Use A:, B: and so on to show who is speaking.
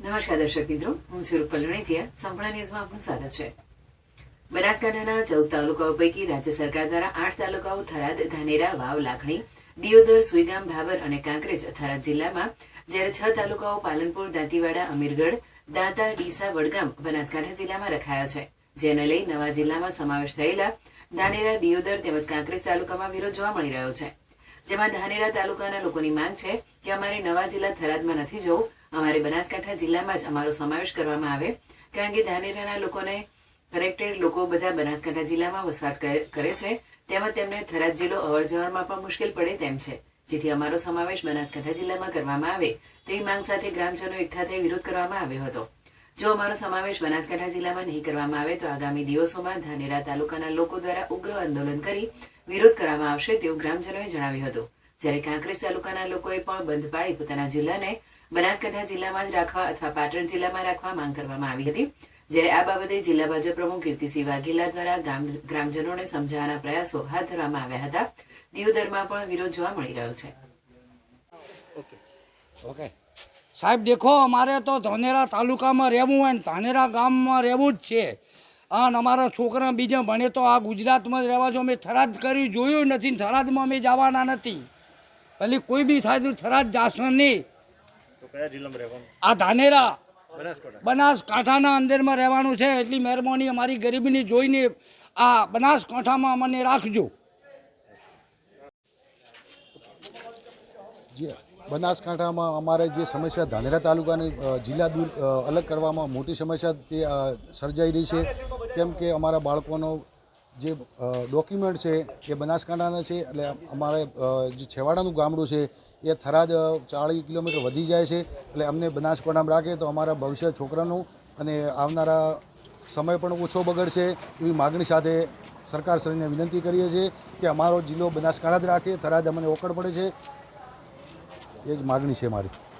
A: નમસ્કાર દર્શક મિત્રો, હું સ્વરૂપ રૂપલ સંપૂર્ણ ન્યૂઝમાં આપનું સ્વાગત છે. બનાસકાંઠાના ચૌદ તાલુકાઓ પૈકી રાજ્ય સરકાર દ્વારા આઠ તાલુકાઓ થરાદ, ધાનેરા, વાવ, લાખણી, દિયોદર, સુઈગામ ભાબર અને કાંકરેજ થરાદ જિલ્લામાં જ્યારે છ તાલુકાઓ પાલનપુર, દાંતીવાડા, અમીરગઢ, દાંતા, ડીસા, વડગામ બનાસકાંઠા જિલ્લામાં રખાયા છે. જેને લઈ નવા જિલ્લામાં સમાવેશ થયેલા ધાનેરા, દિયોદર તેમજ કાંકરેજ તાલુકામાં વિરોધ જોવા મળી રહ્યો છે. જેમાં ધાનેરા તાલુકાના લોકોની માંગ છે કે અમારે નવા જિલ્લા થરાદમાં નથી જવું. અમારે બનાસકાંઠા જિલ્લામાં જ અમારો સમાવેશ કરવામાં આવે. કારણ કે ધાનેરાના લોકોને કનેક્ટેડ લોકો બધા બનાસકાંઠા જિલ્લામાં વસવાટ કરે- છે. તેમાં તેમને થરાદ જિલ્લો અવર જવરમાં પણ મુશ્કેલ પડે તેમ છે. જેથી અમારો સમાવેશ બનાસકાંઠા જિલ્લામાં કરવામાં આવે. તેવી માંગ સાથે ગ્રામજનો એકઠા થઈ વિરોધ કરવામાં આવ્યો હતો. જો અમારો સમાવેશ બનાસકાંઠા જિલ્લામાં નહીં કરવામાં આવે તો આગામી દિવસોમાં ધાનેરા તાલુકાના લોકો દ્વારા ઉગ્ર આંદોલન કરી વિરોધ કરવામાં આવશે તેવું ગ્રામજનોએ જણાવ્યું હતું. જ્યારે કાંકરેજ તાલુકાના લોકોએ પણ બંધ પાડી પોતાના જિલ્લાને બનાસકાંઠા જિલ્લામાં જ રાખવા અથવા પાટણ જિલ્લામાં રાખવા માંગ કરવામાં આવી હતી. જ્યારે આ બાબતે જિલ્લા ભાજપ પ્રમુખ કીર્તિસિંહ વાઘેલા દ્વારા ગ્રામજનોને સમજાવવાના પ્રયાસો હાથ ધરવામાં આવ્યા હતા. દિયોદરમાં પણ વિરોધ જોવા મળી રહ્યો છે.
B: ઓકે સાહેબ દેખો અમારે તો ધાનેરા તાલુકામાં રહેવું હોય ને ધાનેરા ગામમાં રહેવું જ છે. અને અમારા છોકરા બીજા ભણે તો આ ગુજરાતમાં જ રહેવા છો. અમે થરાદ કરી જોયું નથી થરાદમાં અમે જવાના નથી. પેલી કોઈ બી તો થરાદ જાશે નહીં. આ ધાનેરા. બનાસકાંઠાના અંદરમાં રહેવાનું છે. એટલી મહેરબાની અમારી ગરીબીની જોઈને આ બનાસકાંઠામાં અમને રાખજો.
C: જે. બનાસકાંઠામાં અમારે જે સમસ્યા ધાનેરા તાલુકાની જિલ્લા દૂર અલગ કરવામાં મોટી સમસ્યા તે સર્જાઈ રહી છે. કેમ કે અમારા બાળકોનો જે ડોક્યુમેન્ટ છે એ બનાસકાંઠાના છે, એટલે અમારે જે છેવાડાનું ગામડું છે એ થરાદ ચાળીસ કિલોમીટર વધી જાય છે, એટલે અમને બનાસકાંઠામાં રાખે તો અમારા ભવિષ્ય છોકરાનું અને આવનારા સમય પણ ઓછો બગડશે એવી માગણી સાથે સરકાર શ્રીને વિનંતી કરીએ છીએ કે અમારો જિલ્લો બનાસકાંઠા જ રાખે, થરાદ અમને ઓકળ પડે છે. એ જ માગણી છે મારી.